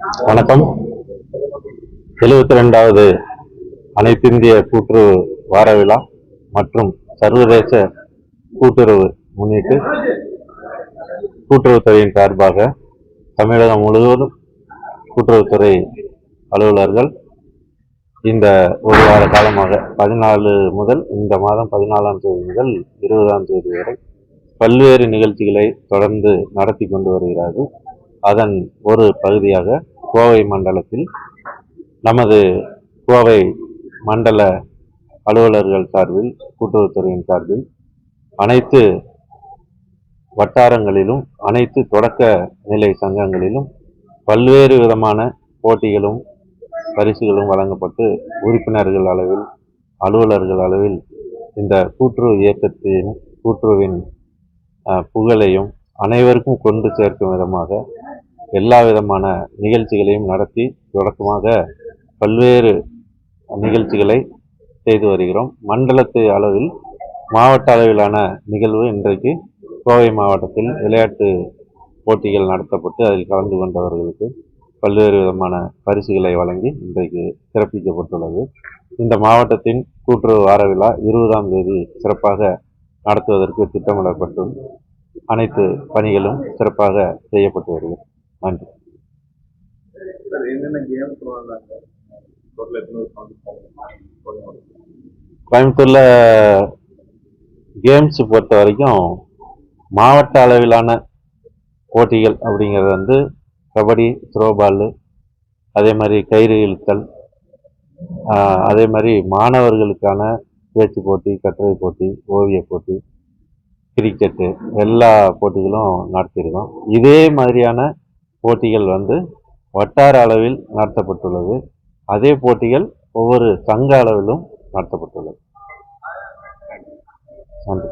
வணக்கம். எழுபத்தி ரெண்டாவது அனைத்திந்திய கூட்டுறவு வார விழா மற்றும் சர்வதேச கூட்டுறவு முன்னிட்டு கூட்டுறவுத்துறையின் சார்பாக தமிழகம் முழுவதும் கூட்டுறவுத்துறை அலுவலர்கள் இந்த ஒரு வார காலமாக பதினாலு முதல் இந்த மாதம் பதினாலாம் தேதி முதல் இருபதாம் தேதி வரை பல்வேறு நிகழ்ச்சிகளை தொடர்ந்து நடத்தி கொண்டு வருகிறார்கள். அதன் ஒரு பகுதியாக கோவை மண்டலத்தில் நமது கோவை மண்டல அலுவலர்கள் சார்பில் கூட்டுறவுத்துறையின் சார்பில் அனைத்து வட்டாரங்களிலும் அனைத்து தொடக்க நிலை சங்கங்களிலும் பல்வேறு விதமான போட்டிகளும் பரிசுகளும் வழங்கப்பட்டு உறுப்பினர்கள் அளவில் அலுவலர்கள் அளவில் இந்த கூட்டுறவு இயக்கத்தின் கூட்டுறவின் புகழையும் அனைவருக்கும் கொண்டு சேர்க்கும் விதமாக எல்லா விதமான நிகழ்ச்சிகளையும் நடத்தி தொடக்கமாக பல்வேறு நிகழ்ச்சிகளை செய்து வருகிறோம். மண்டலத்து அளவில் மாவட்ட அளவிலான நிகழ்வு இன்றைக்கு கோவை மாவட்டத்தில் விளையாட்டு போட்டிகள் நடத்தப்பட்டு அதில் கலந்து கொண்டவர்களுக்கு பல்வேறு விதமான பரிசுகளை வழங்கி இன்றைக்கு சிறப்பிக்கப்பட்டுள்ளது. இந்த மாவட்டத்தின் கூட்டுறவு வார விழா இருபதாம் தேதி சிறப்பாக நடத்துவதற்கு திட்டமிடப்பட்டு அனைத்து பணிகளும் சிறப்பாக செய்யப்பட்டு வருகிறது. நன்றி. கோயம்புத்தூரில் கேம்ஸ் பொறுத்த வரைக்கும் மாவட்ட அளவிலான போட்டிகள் அப்படிங்கிறது வந்து கபடி த்ரோபால் அதே மாதிரி கயிறு இழுத்தல் அதே மாதிரி மாணவர்களுக்கான பேச்சு போட்டி கட்டுரை போட்டி ஓவிய போட்டி கிரிக்கெட்டு எல்லா போட்டிகளும் நடத்தியிருக்கோம். இதே மாதிரியான போட்டிகள் வந்து வட்டார அளவில் நடத்தப்பட்டுள்ளது. அதே போட்டிகள் ஒவ்வொரு சங்க அளவிலும் நடத்தப்பட்டுள்ளது. நன்றி.